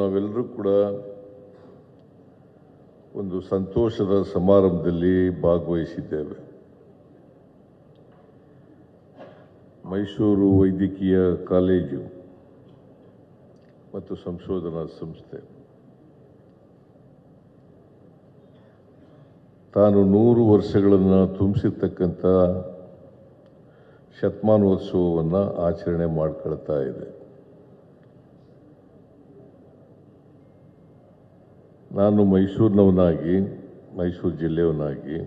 ನಾವೆಲ್ಲರೂ ಕೂಡ ಒಂದು ಸಂತೋಷದ ಸಮಾರಂಭದಲ್ಲಿ ಭಾಗವಹಿಸಿದ್ದೇವೆ. ಮೈಸೂರು ವೈದ್ಯಕೀಯ ಕಾಲೇಜು ಮತ್ತು ಸಂಶೋಧನಾ ಸಂಸ್ಥೆ. ತಾನು ನೂರು ವರ್ಷಗಳನ್ನು ತುಂಬಿಸಿರ್ತಕ್ಕಂಥ ಶತಮಾನೋತ್ಸವವನ್ನು ಆಚರಣೆ ಮಾಡ್ಕೊಳ್ತಾ ಇದೆ. ನಾನು ಮೈಸೂರಿನವನಾಗಿ, ಮೈಸೂರು ಜಿಲ್ಲೆಯವನಾಗಿ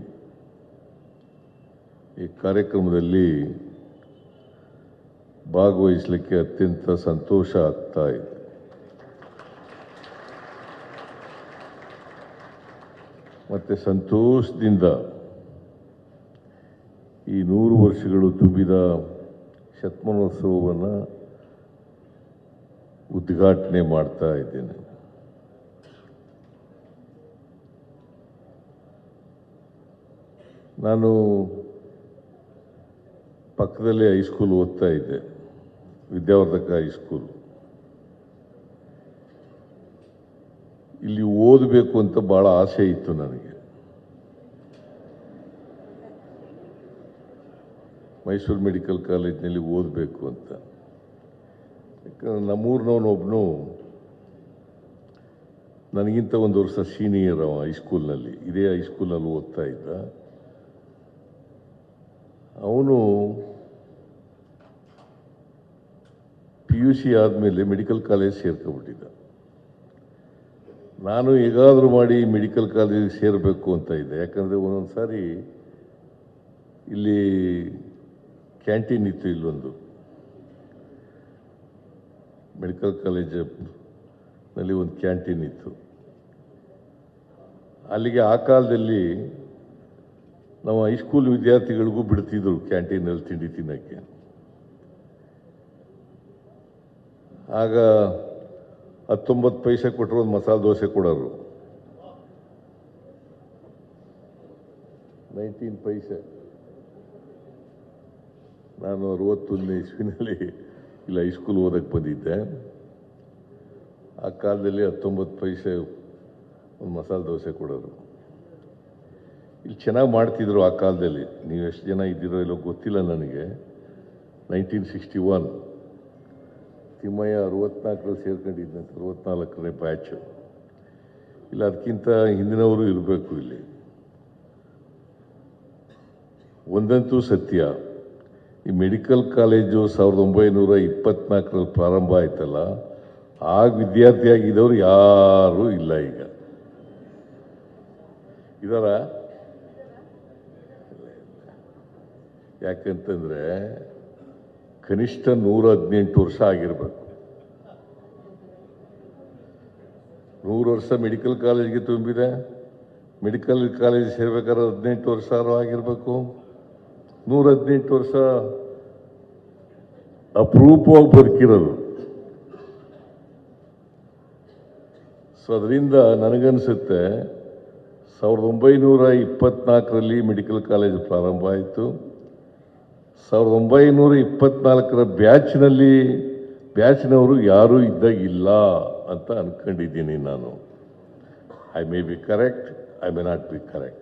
ಈ ಕಾರ್ಯಕ್ರಮದಲ್ಲಿ ಭಾಗವಹಿಸಲಿಕ್ಕೆ ಅತ್ಯಂತ ಸಂತೋಷ ಆಗ್ತಾ ಇದೆ. ಮತ್ತು ಸಂತೋಷದಿಂದ ಈ ನೂರು ವರ್ಷಗಳು ತುಂಬಿದ ಶತಮಾನೋತ್ಸವವನ್ನು ಉದ್ಘಾಟನೆ ಮಾಡ್ತಾ ಇದ್ದೇನೆ. ನಾನು ಪಕ್ಕದಲ್ಲೇ ಹೈಸ್ಕೂಲ್ ಓದ್ತಾ ಇದ್ದೆ, ವಿದ್ಯಾವರ್ಧಕ ಹೈಸ್ಕೂಲ್ ಇಲ್ಲಿ ಓದಬೇಕು ಅಂತ ಭಾಳ ಆಸೆ ಇತ್ತು ನನಗೆ. ಮೈಸೂರು ಮೆಡಿಕಲ್ ಕಾಲೇಜ್ನಲ್ಲಿ ಓದಬೇಕು ಅಂತ. ಯಾಕಂದ್ರೆ ನಮ್ಮೂರಿನವನೊಬ್ಬನು ನನಗಿಂತ ಒಂದು ವರ್ಷ ಸೀನಿಯರ್ ಅವ ಹೈಸ್ಕೂಲ್ನಲ್ಲಿ ಇದೇ ಹೈಸ್ಕೂಲಲ್ಲಿ ಓದ್ತಾ ಇದ್ದ. ಅವನು ಪಿ ಯು ಸಿ ಆದಮೇಲೆ ಮೆಡಿಕಲ್ ಕಾಲೇಜ್ ಸೇರ್ಕೊಬಿಟ್ಟಿದ್ದ ನಾನು ಹೇಗಾದರೂ ಮಾಡಿ ಮೆಡಿಕಲ್ ಕಾಲೇಜಿಗೆ ಸೇರಬೇಕು ಅಂತ ಇದ್ದೆ. ಯಾಕಂದರೆ ಒಂದೊಂದು ಸಾರಿ ಇಲ್ಲಿ ಕ್ಯಾಂಟೀನ್ ಇತ್ತು ಇಲ್ಲೊಂದು. ಮೆಡಿಕಲ್ ಕಾಲೇಜಲ್ಲಿ ಒಂದು ಕ್ಯಾಂಟೀನ್ ಇತ್ತು. ಅಲ್ಲಿಗೆ ಆ ಕಾಲದಲ್ಲಿ ನಾವು ಹೈಸ್ಕೂಲ್ ವಿದ್ಯಾರ್ಥಿಗಳಿಗೂ ಬಿಡ್ತಿದ್ರು ಕ್ಯಾಂಟೀನಲ್ಲಿ ತಿಂಡಿ ತಿನ್ನೋಕ್ಕೆ. ಆಗ ಹತ್ತೊಂಬತ್ತು ಪೈಸೆ ಕೊಟ್ಟರು ಒಂದು ಮಸಾಲೆ ದೋಸೆ ಕೊಡೋರು. ನೈನ್ಟೀನ್ ಪೈಸೆ. ನಾನು ಅರವತ್ತೊಂದನೇ ಇಸ್ವಿನಲ್ಲಿ ಇಲ್ಲಿ ಹೈಸ್ಕೂಲ್ ಓದಕ್ಕೆ ಬಂದಿದ್ದೆ. ಆ ಕಾಲದಲ್ಲಿ ಹತ್ತೊಂಬತ್ತು ಪೈಸೆ ಒಂದು ಮಸಾಲೆ ದೋಸೆ ಕೊಡೋರು. ಇಲ್ಲಿ ಚೆನ್ನಾಗಿ ಮಾಡ್ತಿದ್ರು ಆ ಕಾಲದಲ್ಲಿ. ನೀವು ಎಷ್ಟು ಜನ ಇದ್ದೀರೋ ಇಲ್ಲೋ ಗೊತ್ತಿಲ್ಲ ನನಗೆ. Nineteen sixty one. ತಿಮ್ಮಯ್ಯ ಅರುವತ್ನಾಲ್ಕರಲ್ಲಿ ಸೇರ್ಕೊಂಡಿದ್ದಂತೆ ಅರವತ್ನಾಲ್ಕನೇ ಬ್ಯಾಚು ಇಲ್ಲ, ಅದಕ್ಕಿಂತ ಹಿಂದಿನವರು ಇರಬೇಕು ಇಲ್ಲಿ. ಒಂದಂತೂ ಸತ್ಯ. ಈ ಮೆಡಿಕಲ್ ಕಾಲೇಜು ಸಾವಿರದ ಒಂಬೈನೂರ ಇಪ್ಪತ್ನಾಲ್ಕರಲ್ಲಿ ಪ್ರಾರಂಭ ಆಯ್ತಲ್ಲ, ಆಗ ವಿದ್ಯಾರ್ಥಿಯಾಗಿದ್ದವರು ಯಾರೂ ಇಲ್ಲ ಈಗ. ಇದರ ಯಾಕಂತಂದ್ರೆ ಕನಿಷ್ಠ ನೂರ ಹದಿನೆಂಟು ವರ್ಷ ಆಗಿರಬೇಕು. ನೂರು ವರ್ಷ ಮೆಡಿಕಲ್ ಕಾಲೇಜ್ಗೆ ತುಂಬಿದೆ. ಮೆಡಿಕಲ್ ಕಾಲೇಜ್ ಸೇರ್ಬೇಕಾದ್ರೆ ಹದಿನೆಂಟು ವರ್ಷ ಆಗಿರಬೇಕು. ನೂರ ಹದಿನೆಂಟು ವರ್ಷ ಅಪರೂಪವಾಗಿ ಬದುಕಿರೋದು. ಸೊ ಅದರಿಂದ ನನಗನ್ಸುತ್ತೆ, ಸಾವಿರದ ಒಂಬೈನೂರ ಇಪ್ಪತ್ನಾಲ್ಕರಲ್ಲಿ ಮೆಡಿಕಲ್ ಕಾಲೇಜ್ ಪ್ರಾರಂಭ ಆಯಿತು. ಸಾವಿರದ ಒಂಬೈನೂರ ಇಪ್ಪತ್ನಾಲ್ಕರ ಬ್ಯಾಚ್ನಲ್ಲಿ ಬ್ಯಾಚ್ನವರು ಯಾರೂ ಇದ್ದಾಗಿಲ್ಲ ಅಂತ ಅಂದ್ಕೊಂಡಿದ್ದೀನಿ ನಾನು. I may be correct I may not be correct